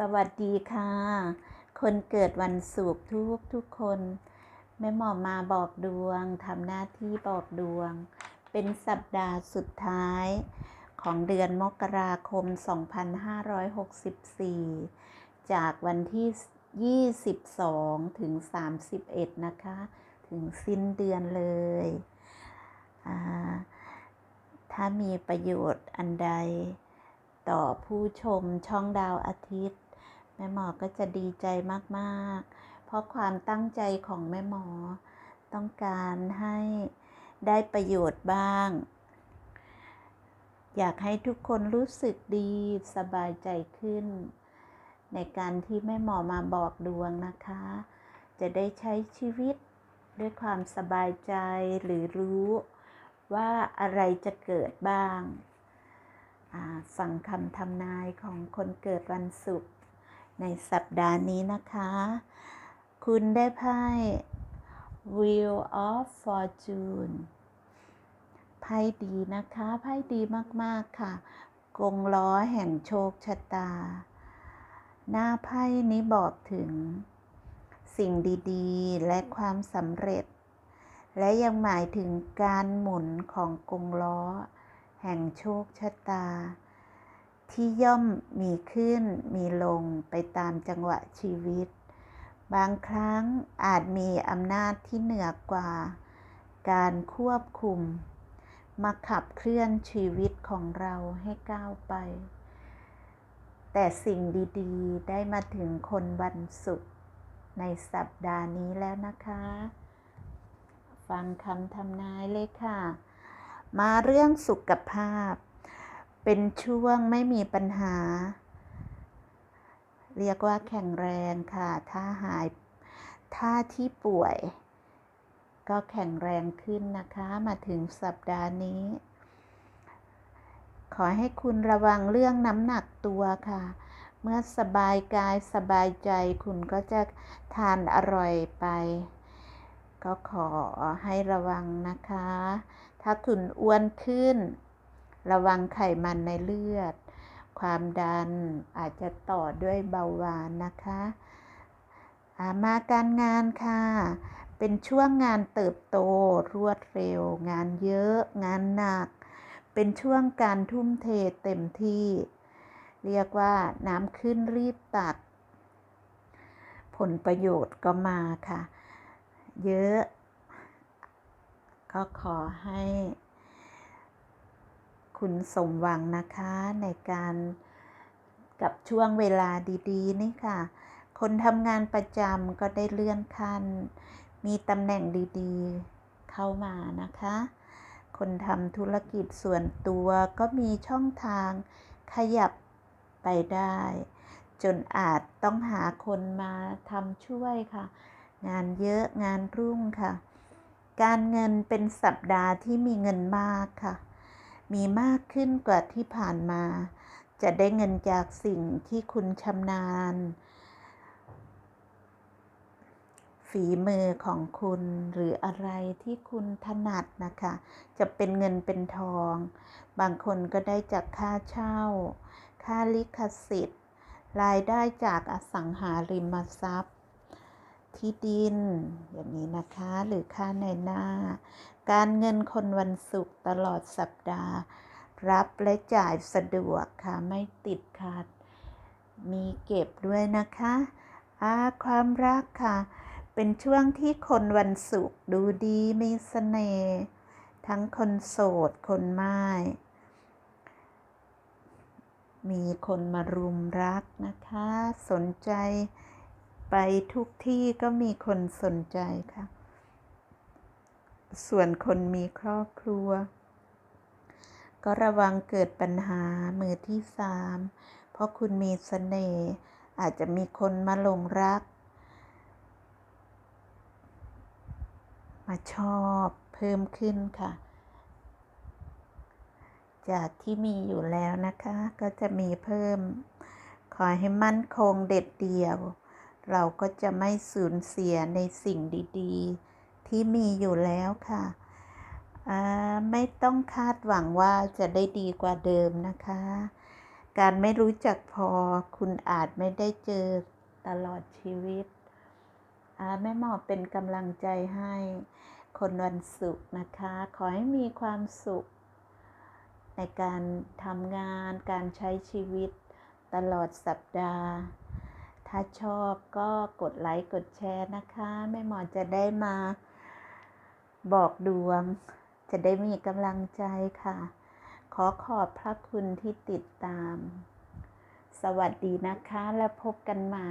สวัสดีค่ะ คนเกิดวันศุกร์ทุกทุกคน แม่หมอมาบอกดวงทำหน้าที่บอกดวง เป็นสัปดาห์สุดท้ายของเดือนมกราคม 2564 จากวันที่ 22 ถึง 31 นะคะ ถึงสิ้นเดือนเลย ถ้ามีประโยชน์อันใดต่อผู้ชมช่องดาวอาทิตย์ แม่หมอก็จะดีใจมากๆ เพราะความตั้งใจของแม่หมอ ต้องการให้ได้ประโยชน์บ้าง อยากให้ทุกคนรู้สึกดีสบายใจขึ้น ในการที่แม่หมอมาบอกดวงนะคะ จะได้ใช้ชีวิตด้วยความสบายใจหรือรู้ว่าอะไรจะเกิดบ้าง ฟังคำทำนายของคนเกิดวันศุกร์ ในสัปดาห์นี้นะคะ คุณได้ไพ่ Wheel of Fortune ไพ่ดีนะคะ ไพ่ดีมาก ๆ ค่ะ กงล้อแห่งโชคชะตา หน้าไพ่นี้บอกถึง สิ่งดีๆ และความสำเร็จ และยังหมายถึงการหมุนของกงล้อ แห่งโชคชะตา ที่ย่อมมีขึ้นมีลงไปตามจังหวะชีวิต บางครั้งอาจมีอำนาจที่เหนือกว่า การควบคุม มาขับเคลื่อนชีวิตของเราให้ก้าวไป แต่สิ่งดีๆ ได้มาถึงคนวันศุกร์ในสัปดาห์นี้แล้วนะคะ ฟังคำทำนายเลยค่ะ มาเรื่องสุขภาพ เป็นช่วงไม่มีปัญหา เรียกว่าแข็งแรงค่ะ ถ้าหายถ้าที่ป่วย ก็แข็งแรงขึ้นนะคะ มาถึงสัปดาห์นี้ ขอให้คุณระวังเรื่องน้ำหนักตัวค่ะ เมื่อสบายกายสบายใจคุณก็จะทานอร่อยไป ก็ขอให้ระวังนะคะ ถ้าคุณอ้วนขึ้น ระวังไขมันในเลือด ความดันอาจจะต่อด้วยเบาหวานนะคะมาการงานค่ะ เป็นช่วงงานเติบโตรวดเร็ว งานเยอะ งานหนัก เป็นช่วงการทุ่มเทเต็มที่ เรียกว่าน้ำขึ้นรีบตัด ผลประโยชน์ก็มาค่ะ เยอะ ก็ขอให้ คุณสมหวังนะคะในการกับช่วงเวลาดีๆ นี่ค่ะ คนทำงานประจำก็ได้เลื่อนขั้น มีตำแหน่งดีๆเข้ามานะคะ คนทำธุรกิจส่วนตัวก็มีช่องทางขยับไปได้ จนอาจต้องหาคนมาทำช่วยค่ะ งานเยอะงานรุ่งค่ะ การเงินเป็นสัปดาห์ที่มีเงินมากค่ะ มีมากขึ้นกว่าที่ผ่านมา จะได้เงินจากสิ่งที่คุณชำนาญ ฝีมือของคุณหรืออะไรที่คุณถนัดนะคะ จะเป็นเงินเป็นทอง บางคนก็ได้จากค่าเช่า ค่าลิขสิทธิ์ รายได้จากอสังหาริมทรัพย์ ที่ดิน อย่างนี้นะคะ หรือค่าในหน้า การเงินคนวันศุกร์ตลอดสัปดาห์ รับและจ่ายสะดวกค่ะ ไม่ติดขัด มีเก็บด้วยนะคะอาความรักค่ะ เป็นช่วงที่คนวันศุกร์ดูดีมีสเสน่ห์ทั้งคนโสด คนไม่มีคนมารุมรักนะคะ สนใจ ไปทุกที่ก็มีคนสนใจค่ะ ส่วนคนมีครอบครัว ก็ระวังเกิดปัญหามือที่สามเพราะคุณมีสเสน่ห์อาจจะมีคนมาหลงรัก มาชอบเพิ่มขึ้นค่ะ จากที่มีอยู่แล้วนะคะ ก็จะมีเพิ่ม ขอให้มั่นคงเด็ดเดี่ยว เราก็จะไม่สูญเสียในสิ่งดีๆ ที่มีอยู่แล้วค่ะไม่ต้องคาดหวังว่าจะได้ดีกว่าเดิมนะคะ การไม่รู้จักพอคุณอาจไม่ได้เจอตลอดชีวิตแม่หมอเป็นกำลังใจให้คนวันศุกร์นะคะ ขอให้มีความสุข ในการทำงานการใช้ชีวิตตลอดสัปดาห์ ถ้าชอบก็กดไลค์กดแชร์นะคะ แม่หมอจะได้มาบอกดวง จะได้มีกำลังใจค่ะ ขอขอบพระคุณที่ติดตาม สวัสดีนะคะแล้วพบกันใหม่